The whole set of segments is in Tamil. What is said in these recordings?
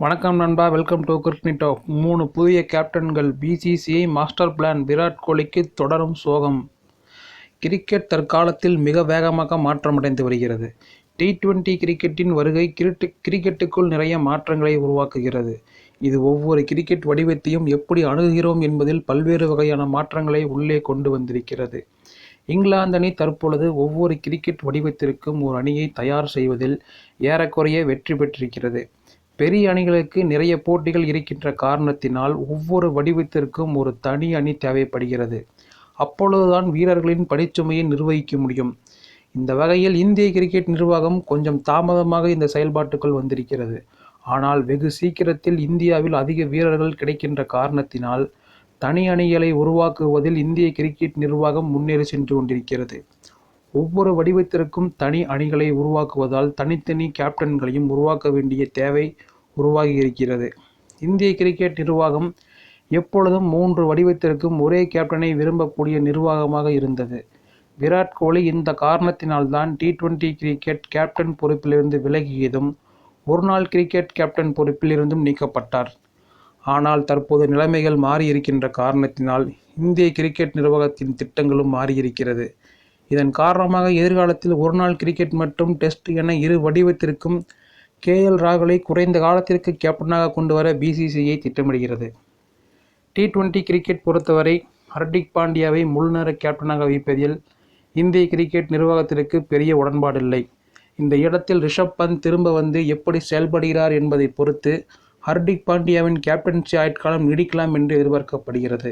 வணக்கம் நண்பா வெல்கம் டு கிரிக்கெட் டாக் மூணு புதிய கேப்டன்கள் பிசிசிஐ மாஸ்டர் பிளான் விராட் கோலிக்கு தொடரும் சோகம். கிரிக்கெட் தற்காலத்தில் மிக வேகமாக மாற்றமடைந்து வருகிறது. டி டுவெண்டி கிரிக்கெட்டின் வருகை கிரிட்டு கிரிக்கெட்டுக்குள் நிறைய மாற்றங்களை உருவாக்குகிறது. இது ஒவ்வொரு கிரிக்கெட் வடிவத்தையும் எப்படி அணுகுகிறோம் என்பதில் பல்வேறு வகையான மாற்றங்களை உள்ளே கொண்டு வந்திருக்கிறது. இங்கிலாந்து அணி தற்பொழுது ஒவ்வொரு கிரிக்கெட் வடிவத்திற்கும் ஒரு அணியை தயார் செய்வதில் ஏறக்குறைய வெற்றி பெற்றிருக்கிறது. பெரிய அணிகளுக்கு நிறைய போட்டிகள் இருக்கின்ற காரணத்தினால் ஒவ்வொரு வடிவத்திற்கும் ஒரு தனி அணி தேவைப்படுகிறது. அப்பொழுதுதான் வீரர்களின் பணிச்சுமையை நிர்வகிக்க முடியும். இந்த வகையில் இந்திய கிரிக்கெட் நிர்வாகம் கொஞ்சம் தாமதமாக இந்த செயல்பாட்டுக்குள் வந்திருக்கிறது. ஆனால் வெகு சீக்கிரத்தில் இந்தியாவில் அதிக வீரர்கள் கிடைக்கின்ற காரணத்தினால் தனி அணிகளை உருவாக்குவதில் இந்திய கிரிக்கெட் நிர்வாகம் முன்னேறி சென்று கொண்டிருக்கிறது. ஒவ்வொரு வடிவத்திற்கும் தனி அணிகளை உருவாக்குவதால் தனித்தனி கேப்டன்களையும் உருவாக்க வேண்டிய தேவை உருவாகி இருக்கிறது இந்திய கிரிக்கெட் நிர்வாகம் எப்பொழுதும் மூன்று வடிவத்திற்கும் ஒரே கேப்டனை விரும்பக்கூடிய நிர்வாகமாக இருந்தது. விராட் கோலி இந்த காரணத்தினால்தான் டி டுவெண்டி கிரிக்கெட் கேப்டன் பொறுப்பிலிருந்து விலகியதும் ஒருநாள் கிரிக்கெட் கேப்டன் பொறுப்பிலிருந்தும் நீக்கப்பட்டார். ஆனால் தற்போது நிலைமைகள் மாறியிருக்கின்ற காரணத்தினால் இந்திய கிரிக்கெட் நிர்வாகத்தின் திட்டங்களும் மாறியிருக்கிறது. இதன் காரணமாக எதிர்காலத்தில் ஒருநாள் கிரிக்கெட் மற்றும் டெஸ்ட் என இரு வடிவத்திற்கும் கே எல் ராகுலை குறைந்த காலத்திற்கு கேப்டனாக கொண்டு வர பிசிசிஐ திட்டமிடுகிறது. டி டுவெண்டி கிரிக்கெட் பொறுத்தவரை ஹர்திக் பாண்டியாவை முழுநேர கேப்டனாக வைப்பதில் இந்திய கிரிக்கெட் நிர்வாகத்திற்கு பெரிய உடன்பாடில்லை. இந்த இடத்தில் ரிஷப் பந்த் திரும்ப வந்து எப்படி செயல்படுகிறார் என்பதை பொறுத்து ஹர்திக் பாண்டியாவின் கேப்டன்சி ஆயுட்காலம் நீடிக்கலாம் என்று எதிர்பார்க்கப்படுகிறது.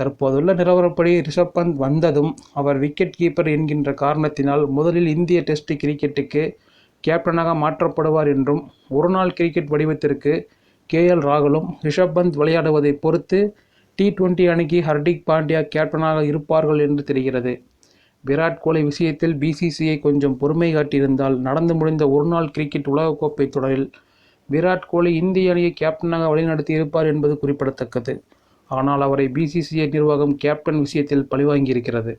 தற்போதுள்ள நிலவரப்படி ரிஷப் பந்த் வந்ததும் அவர் விக்கெட் கீப்பர் என்கின்ற காரணத்தினால் முதலில் இந்திய டெஸ்ட் கிரிக்கெட்டுக்கு கேப்டனாக மாற்றப்படுவார் என்றும் ஒருநாள் கிரிக்கெட் வடிவத்திற்கு கே எல் ராகுலும் ரிஷப் பந்த் விளையாடுவதை பொறுத்து டி டுவெண்டி அணிக்கு ஹர்திக் பாண்டியா கேப்டனாக இருப்பார்கள் என்று தெரிகிறது. விராட் கோலி விஷயத்தில் பிசிசிஐ கொஞ்சம் பொறுமை காட்டியிருந்தால் நடந்து முடிந்த ஒருநாள் கிரிக்கெட் உலகக்கோப்பை தொடரில் விராட் கோலி இந்திய அணியை கேப்டனாக வழிநடத்தி இருப்பார் என்பது குறிப்பிடத்தக்கது. ஆனால் அவரை பிசிசிஐ நிர்வாகம் கேப்டன் விஷயத்தில் பழிவாங்கியிருக்கிறது.